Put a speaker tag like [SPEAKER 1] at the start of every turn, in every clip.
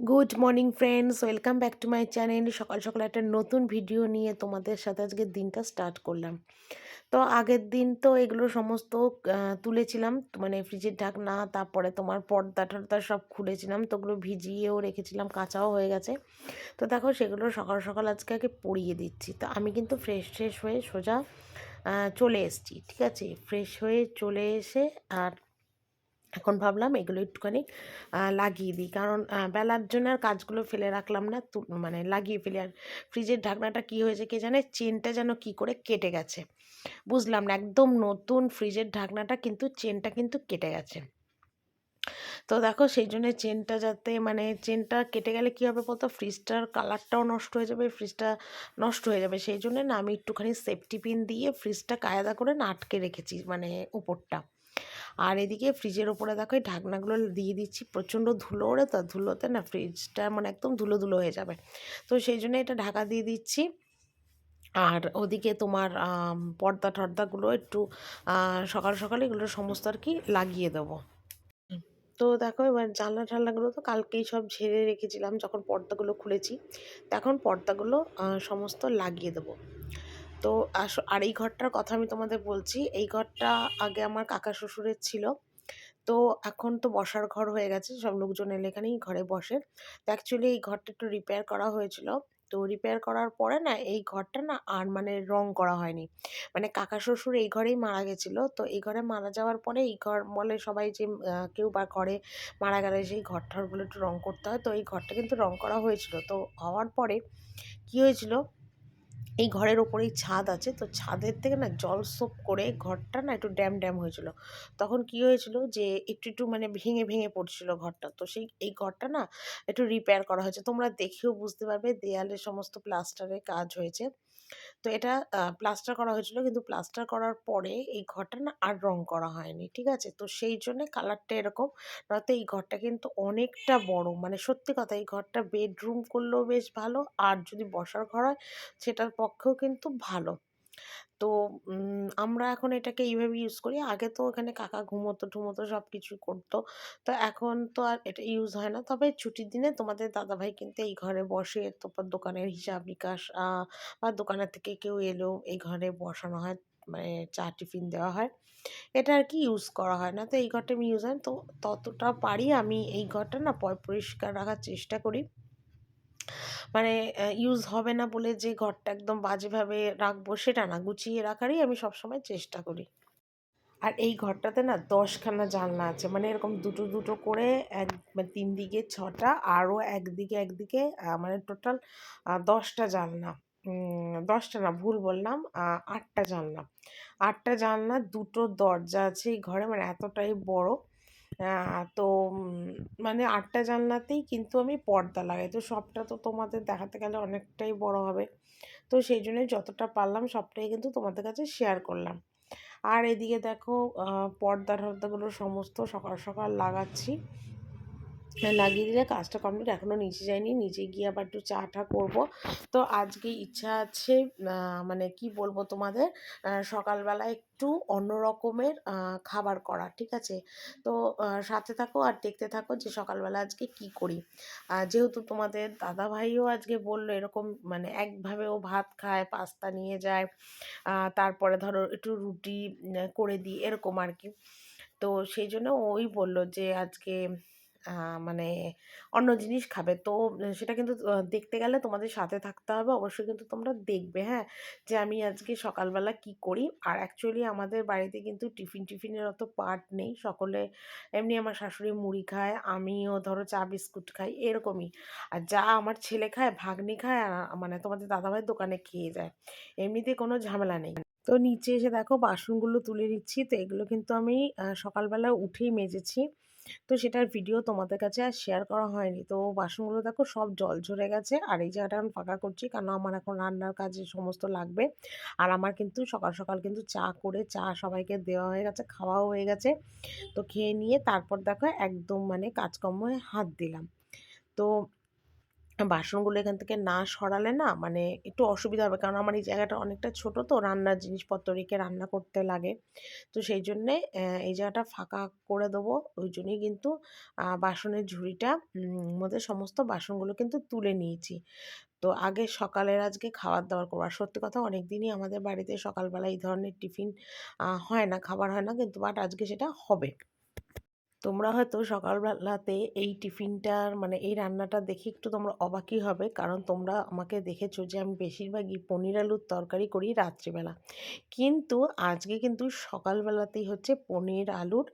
[SPEAKER 1] Good morning friends welcome back to my channel সকাল সকাল একটা নতুন ভিডিও নিয়ে তোমাদের সাথে আজকে দিনটা স্টার্ট করলাম। তো আগের দিন তো এগুলো সমস্ত তুলেছিলাম। মানে ফ্রিজের ঢাকনা, তারপরে তোমার পর্দা টর্দা সব খুলেছিলাম। তো ওগুলো ভিজিয়েও রেখেছিলাম, কাঁচাও হয়ে গেছে। তো দেখো সেগুলো সকাল সকাল আজকে আগে পরিয়ে দিচ্ছি। তো আমি কিন্তু ফ্রেশ ফ্রেশ হয়ে সোজা চলে এসেছি, ঠিক আছে? ফ্রেশ হয়ে চলে এসে আর এখন ভাবলাম এগুলো একটুখানি লাগিয়ে দিই। কারণ বেলার জন্য আর কাজগুলো ফেলে রাখলাম না। মানে লাগিয়ে ফেলি। আর ফ্রিজের ঢাকনাটা কি হয়েছে কে জানে? চেনটা যেন কি করে কেটে গেছে। বুঝলাম না, একদম নতুন ফ্রিজের ঢাকনাটা কিন্তু চেনটা কিন্তু কেটে গেছে। তো দেখো, সেই জন্য চেনটা যাতে মানে চেনটা কেটে গেলে কী হবে বলতো? ফ্রিজটার কালারটাও নষ্ট হয়ে যাবে, ফ্রিজটা নষ্ট হয়ে যাবে। সেই জন্য না আমি একটুখানি সেফটি পিন দিয়ে ফ্রিজটা কায়দা করে না আটকে রেখেছি মানে উপরটা। আর এদিকে ফ্রিজের ওপরে দেখো এই ঢাকনাগুলো দিয়ে দিচ্ছি, প্রচণ্ড ধুলো ওড়ে তো, ধুলোতে না ফ্রিজটা মানে একদম ধুলো ধুলো হয়ে যাবে। তো সেই জন্য এটা ঢাকা দিয়ে দিচ্ছি। আর ওদিকে তোমার পর্দা টর্দাগুলো একটু সকাল সকালে এগুলো সমস্ত আর কি লাগিয়ে দেবো। তো দেখো এবার জানলা টানলাগুলো তো কালকেই সব ঝেড়ে রেখেছিলাম যখন পর্দাগুলো খুলেছি তখন পর্দাগুলো সমস্ত লাগিয়ে দেবো। তো আস- আর এই ঘরটার কথা আমি তোমাদের বলছি, এই ঘরটা আগে আমার কাকা শ্বশুরের ছিল। তো এখন তো বসার ঘর হয়ে গেছে, সব লোকজন এলে এখানেই ঘরে বসে। তো অ্যাকচুয়ালি এই ঘরটা একটু রিপেয়ার করা হয়েছিল। তো রিপেয়ার করার পরে না, এই ঘরটা না আর মানে রং করা হয়নি। মানে কাকা শ্বশুর এই ঘরেই মারা গেছিল। তো এই ঘরে মারা যাওয়ার পরে এই ঘর বলে সবাই যে কেউ বা ঘরে মারা গেলে সেই ঘর ঠরগুলো একটু রং করতে হয়। তো এই ঘরটা কিন্তু রং করা হয়েছিল। তো হওয়ার পরে কি হয়েছিল এই ঘরের ওপরেই ছাদ আছে। তো ছাদের থেকে না জল সোপ করে ঘরটা না একটু ড্যাম ড্যাম হয়েছিল। তখন কি হয়েছিল যে একটু একটু মানে ভেঙে ভেঙে পড়ছিল ঘরটা। তো সেই এই ঘরটা না একটু রিপেয়ার করা হয়েছে। তোমরা দেখেও বুঝতে পারবে দেয়ালে সমস্ত প্লাস্টারের কাজ হয়েছে। তো এটা প্লাস্টার করা হয়েছিল। কিন্তু প্লাস্টার করার পরে এই ঘরটা না আর রং করা হয়নি, ঠিক আছে? তো সেই জন্য কালারটা এরকম। নয়তো এই ঘরটা কিন্তু অনেকটা বড়। মানে সত্যি কথা, এই ঘরটা বেডরুম করলেও বেশ ভালো। আর যদি বসার ঘর হয়, সেটার পক্ষেও কিন্তু ভালো। তো আমরা এখন এটাকে এইভাবে ইউজ করি। আগে তো এখানে কাকা ঘুমোতো টুমোতো সব কিছু করতো। তো এখন তো আর এটা ইউজ হয় না। তবে ছুটির দিনে তোমাদের দাদাভাই কিন্তু এই ঘরে বসে তারপর দোকানের হিসাব নিকাশ বা দোকানের থেকে কেউ এলেও এই ঘরে বসানো হয় মানে চা টিফিন দেওয়া হয়। এটা আর কি ইউজ করা হয় না। তো এই ঘরটা আমি ইউজ হয় তো ততটা পারি আমি এই ঘরটা না পরিষ্কার রাখার চেষ্টা করি। মানে ইউজ হবে না বলে যে ঘরটা একদম বাজেভাবে রাখব সেটা না। গুছিয়ে রাখারই আমি সবসময় চেষ্টা করি। আর এই ঘরটাতে না দশখানা জানলা আছে। মানে এরকম দুটো দুটো করে এক মানে তিন দিকে ছটা, আরও একদিকে একদিকে মানে টোটাল দশটা জানলা। দশটা না, ভুল বললাম আটটা জানলা। আটটা জানলা, দুটো দরজা আছে এই ঘরে। মানে এতটাই বড়। তো মানে আটটা জানলাতেই কিন্তু আমি পর্দা লাগাই। তো সবটা তো তোমাদের দেখাতে গেলে অনেকটাই বড় হবে। তো সেই জন্যই যতটা পারলাম সবটাই কিন্তু তোমাদের কাছে শেয়ার করলাম। আর এদিকে দেখো পর্দা টর্দাগুলো সমস্ত সকাল সকাল লাগাচ্ছি। লাগিয়ে দিলে কাজটা কমপ্লিট এখনও নিচে যাইনি নিচে গিয়ে আবার একটু চা টা করব। তো আজকে ইচ্ছা আছে মানে কি বলব তোমাদের? সকালবেলা একটু অন্য রকমের খাবার করা, ঠিক আছে? তো সাথে থাকো আর দেখতে থাকো যে সকালবেলা আজকে কি করি। যেহেতু তোমাদের দাদা ভাইও আজকে বলল এরকম মানে একভাবে ও ভাত খায়, পাস্তা নিয়ে যায় তারপরে ধরো একটু রুটি করে দিই, এরকম আর কি। তো সেই জন্য ওই বলল যে আজকে মানে অন্য জিনিস খাবে। তো সেটা কিন্তু দেখতে গেলে তোমাদের সাথে থাকতে হবে। অবশ্যই কিন্তু তোমরা দেখবে হ্যাঁ? যে আমি আজকে সকালবেলা কি করি? আর অ্যাকচুয়ালি আমাদের বাড়িতে কিন্তু টিফিন, টিফিনের অত পার্ট নেই। সকলে এমনি আমার শাশুড়ি মুড়ি খায়, আমিও ধরো চা, বিস্কুট খাই, এরকমই। আর যা আমার ছেলে খায়, ভাগ্নি খায়, আর মানে তোমাদের দাদাভাইয়ের দোকানে খেয়ে যায়। এমনিতে কোনো ঝামেলা নেই। তো নিচে এসে দেখো বাসনগুলো তুলে দিচ্ছি। তো এগুলো কিন্তু আমি সকালবেলা উঠেই মেজেছি। তো সেটার ভিডিও তোমাদের কাছে আর শেয়ার করা হয়নি। তো বাসনগুলো দেখো সব জল ঝরে গেছে। আর এই জায়গাটা আমি ফাঁকা করছি কারণ আমার এখন রান্নার কাজে সমস্ত লাগবে। আর আমার কিন্তু সকাল সকাল কিন্তু চা করে চা সবাইকে দেওয়া হয়ে গেছে, খাওয়াও হয়ে গেছে। তো খেয়ে নিয়ে তারপর দেখো একদম মানে কাজকর্মে হাত দিলাম। তো বাসনগুলো এখান থেকে না সরালে না মানে একটু অসুবিধা হবে। কারণ আমার এই জায়গাটা অনেকটা ছোট তো, রান্নার জিনিসপত্র রেখে রান্না করতে লাগে। তো সেই জন্যে এই জায়গাটা ফাঁকা করে দেবো। ওই জন্যই কিন্তু বাসনের ঝুড়িটা মধ্যে সমস্ত বাসনগুলো কিন্তু তুলে নিয়েছি। তো আগে সকালের আজকে খাবার দাবার করব। আর সত্যি কথা অনেক দিনই আমাদের বাড়িতে সকালবেলা এই ধরনের টিফিন হয় না, খাবার হয় না কিন্তু বাট আজকে সেটা হবে। তোমরা হয়তো সকালবেলাতে এই টিফিনটার মানে এই রান্নাটা দেখে একটু তোমরা অবাকই হবে। কারণ তোমরা আমাকে দেখেছ যে আমি বেশিরভাগই পনির আলুর তরকারি করি রাত্রিবেলা। কিন্তু আজকে কিন্তু সকালবেলাতেই হচ্ছে পনির আলুর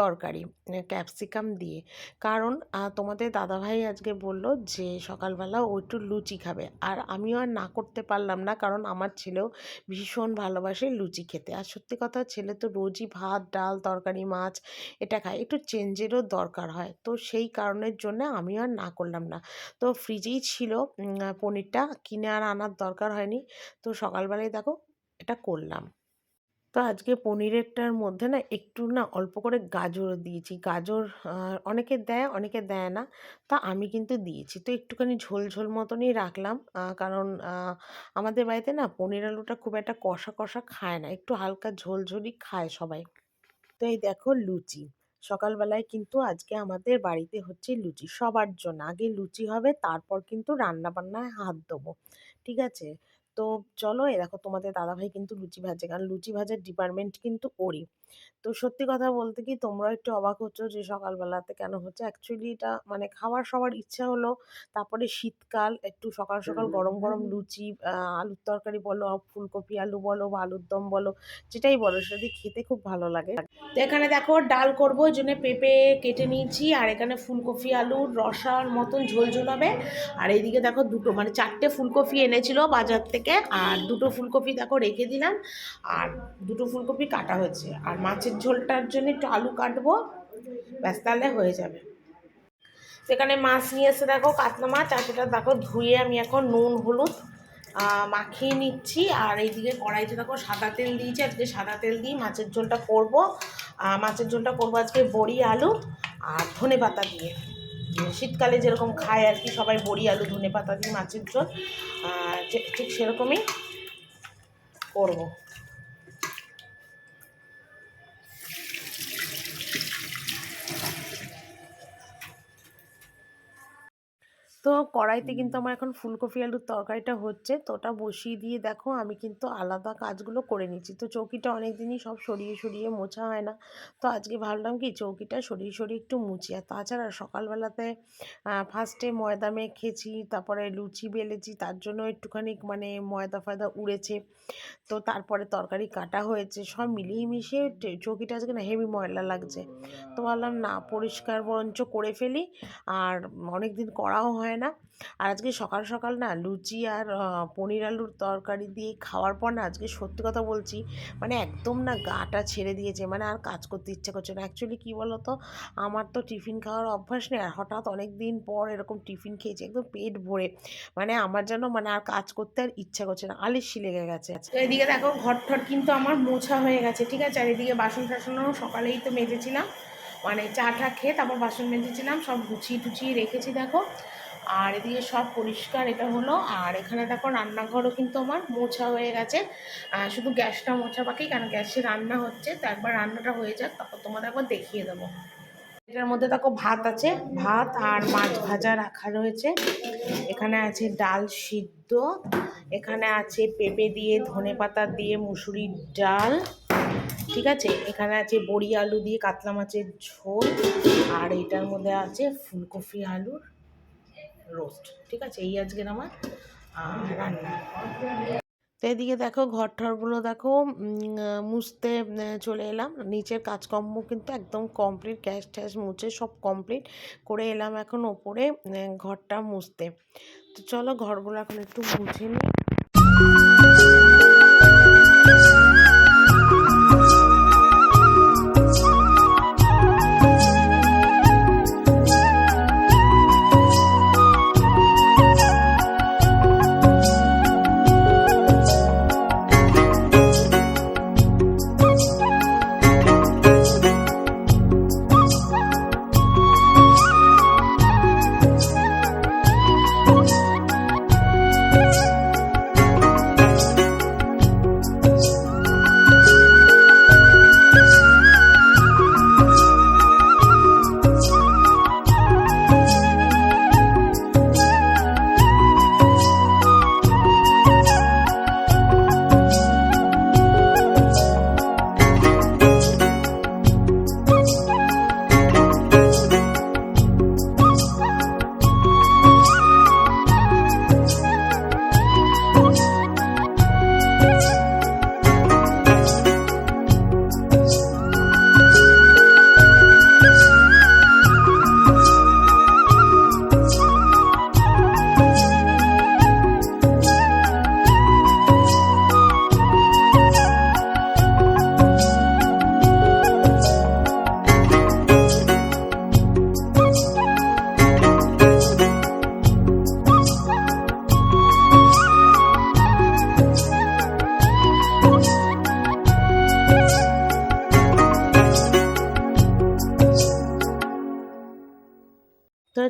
[SPEAKER 1] তরকারি ক্যাপসিকাম দিয়ে। কারণ তোমাদের দাদাভাই আজকে বলল যে সকালবেলা ও একটু লুচি খাবে। আর আমিও আর না করতে পারলাম না, কারণ আমার ছেলেও ভীষণ ভালোবাসে লুচি খেতে। আর সত্যি কথা, ছেলে তো রোজই ভাত, ডাল, তরকারি, মাছ এটা খায়। একটু চেঞ্জেরও দরকার হয়। তো সেই কারণের জন্য আমি আর না করলাম না। তো ফ্রিজেই ছিল পনিরটা, কিনে আর আনার দরকার হয়নি। তো সকালবেলায় দেখো, এটা করলাম। তো আজকে পনিরেরটার মধ্যে না একটু না অল্প করে গাজর দিয়েছি। গাজর অনেকে দেয় অনেকে দেয় না। তা আমি কিন্তু দিয়েছি। তো একটুখানি ঝোল ঝোল মতনই রাখলাম কারণ আমাদের বাড়িতে না পনির আলুটা খুব একটা কষা কষা খায় না। একটু হালকা ঝোল, ঝোলই খায় সবাই। তো এই দেখো লুচি। সকালবেলায় কিন্তু আজকে আমাদের বাড়িতে হচ্ছে লুচি সবার জন্য। আগে লুচি হবে, তারপর কিন্তু রান্না বান্নায় হাত দেবো। ঠিক আছে? তো চলো এ দেখো তোমাদের দাদাভাই কিন্তু লুচি ভাজে কারণ লুচি ভাজার ডিপার্টমেন্ট কিন্তু ওরই। তো সত্যি কথা বলতে কি তোমরা একটু অবাক হচ্ছ যে সকালবেলাতে কেন হচ্ছে? অ্যাকচুয়ালি এটা মানে খাওয়ার সবার ইচ্ছা হলো তারপরে শীতকাল একটু সকাল সকাল গরম গরম লুচি আলুর তরকারি বলো ফুলকপি আলু বলো বা আলুর দম বলো যেটাই বলো সেটা দিয়ে খেতে খুব ভালো লাগে। তো এখানে দেখো ডাল করব ওই জন্য পেঁপে কেটে নিয়েছি আর এখানে ফুলকপি আলুর রসার মতন ঝোল ঝোল হবে। আর এইদিকে দেখো দুটো মানে চারটে ফুলকপি এনেছিল বাজার থেকে আর দুটো ফুলকপি দেখো রেখে দিলাম। আর দুটো ফুলকপি কাটা হয়েছে। আর মাছের ঝোলটার জন্য একটু আলু কাটবো। ব্যাস, তাহলে হয়ে যাবে। সেখানে মাছ নিয়ে এসে দেখো, কাতলা মাছ। আর সেটা দেখো, ধুয়ে আমি এখন নুন, হলুদ মাখিয়ে নিচ্ছি। আর এইদিকে কড়াইতে দেখো সাদা তেল দিয়েছি। আজকে সাদা তেল দিয়ে মাছের ঝোলটা করব। মাছের ঝোলটা করব আজকে বড়ি, আলু আর ধনে পাতা দিয়ে। শীতকালে যেরকম খায় আর কি, সবাই বড়ি, আলু ধনে পাতা দিয়ে মাছের ঝোল। ঠিক সেরকমই করব। তো কড়াইতে কিন্তু আমার এখন ফুলকপি আলুর তরকারিটা হচ্ছে তো ওটা বসিয়ে দিয়ে দেখো আমি কিন্তু আলাদা কাজগুলো করে নিচ্ছি। তো চৌকিটা অনেক দিনই সব সরিয়ে সরিয়ে মোছা হয় না। তো আজকে ভাবলাম কি চৌকিটা সরিয়ে সরিয়ে একটু মুছি। আর তাছাড়া সকালবেলাতে ফার্স্টে ময়দা মেখেছি তারপরে লুচি বেলেছি তার জন্য একটুখানি মানে ময়দা ফয়দা উড়েছে। তো তারপরে তরকারি কাটা হয়েছে সব মিলিয়ে মিশিয়ে চৌকিটা আজকে না হেভি ময়লা লাগছে। তো ভাবলাম না পরিষ্কার বরঞ্চ করে ফেলি। আর অনেক দিন করাও হয় হয় না। আর আজকে সকাল সকাল না লুচি আর পনির আলুর তরকারি দিয়ে খাওয়ার পর না আজকে সত্যি কথা বলছি মানে একদম না গাটা ছেড়ে দিয়েছে। মানে আর কাজ করতে ইচ্ছে করছে না। অ্যাকচুয়ালি কী বলো তো আমার তো টিফিন খাওয়ার অভ্যাস নেই। আর হঠাৎ অনেক দিন পর এরকম টিফিন খেয়েছি, একদম পেট ভরে। মানে আমার যেন মানে আর কাজ করতে আর ইচ্ছা করছে না। আলিসি লেগে গেছে। এদিকে দেখো ঘর ঠর কিন্তু আমার মোছা হয়ে গেছে, ঠিক আছে? আর এদিকে বাসন টাসনও সকালেই তো মেজেছিলাম। মানে চা টা খেয়ে তারপর বাসন মেজেছিলাম, সব গুছিয়ে টুচিয়ে রেখেছি, দেখো। আর এদিকে সব পরিষ্কার, এটা হলো। আর এখানে দেখো রান্নাঘরও কিন্তু আমার মোছা হয়ে গেছে। শুধু গ্যাসটা মোছা বাকি কারণ গ্যাসে রান্না হচ্ছে। তো একবার রান্নাটা হয়ে যাক, তারপর তোমাদের একবার দেখিয়ে দেবো। এটার মধ্যে দেখো ভাত আছে, ভাত আর মাছ ভাজা রাখা রয়েছে। এখানে আছে ডাল সিদ্ধ, এখানে আছে পেঁপে দিয়ে, ধনে পাতা দিয়ে, মুসুরির ডাল, ঠিক আছে? এখানে আছে বড়ি আলু দিয়ে, কাতলা মাছের ঝোল, আর এটার মধ্যে আছে ফুলকপি আলুর রোস্ট, ঠিক আছে? এই আজকের আমার রান্না। তো এদিকে দেখো ঘর ঠরগুলো দেখো মুছতে চলে এলাম। নিচের কাজকর্ম কিন্তু একদম কমপ্লিট গ্যাস ট্যাস মুছে সব কমপ্লিট করে এলাম এখন ওপরে ঘরটা মুছতে। তো চলো ঘরগুলো এখন একটু মুছে নিই।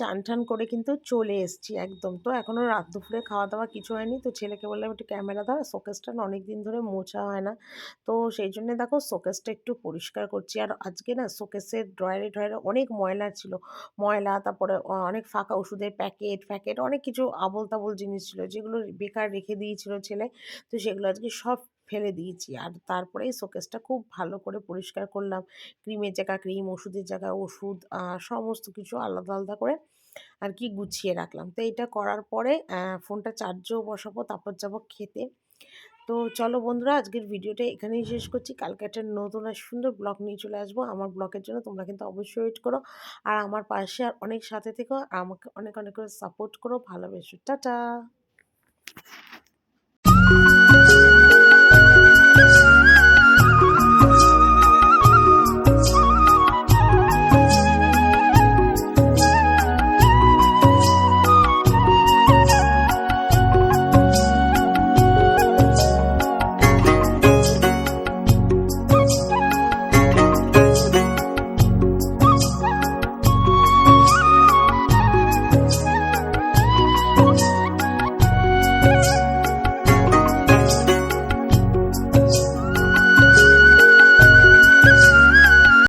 [SPEAKER 1] চান টান করে কিন্তু চলে এসেছি একদম। তো এখনও রাত দুপুরে খাওয়া দাওয়া কিছু হয়নি। তো ছেলেকে বললাম, একটু ক্যামেরা দাও শোকেসটা অনেক দিন ধরে মোছা হয় না। তো সেই জন্য দেখো শোকেসটা একটু পরিষ্কার করছি। আর আজকে না শোকেসের ড্রয়ারে ড্রয়ারে অনেক ময়লা ছিল। ময়লা, তারপরে অনেক ফাঁকা ওষুধের প্যাকেট প্যাকেট অনেক কিছু আবল তাবল জিনিস ছিল যেগুলো বেকার রেখে দিয়েছিল ছেলে। তো সেগুলো আজকে সব ফেলে দিয়েছি। আর তারপরে শোকেসটা খুব ভালো করে পরিষ্কার করলাম। ক্রিমের জায়গা, ক্রিম ওষুধের জায়গায় ওষুধ সমস্ত কিছু আলাদা আলাদা করে আর কি গুছিয়ে রাখলাম। তো এটা করার পরে ফোনটা চার্জও বসাবো, তারপর যাব খেতে। তো চলো বন্ধুরা, আজকের ভিডিওটা এখানেই শেষ করছি। কালকে একটা নতুন আর সুন্দর ব্লগ নিয়ে চলে আসব। আমার ব্লগের জন্য তোমরা কিন্তু অবশ্যই ওয়েট করো। আর আমার পাশে আর অনেক সাথে থেকো। আমাকে অনেক অনেক করে সাপোর্ট করো, ভালোবেসো। টাটা! Peace.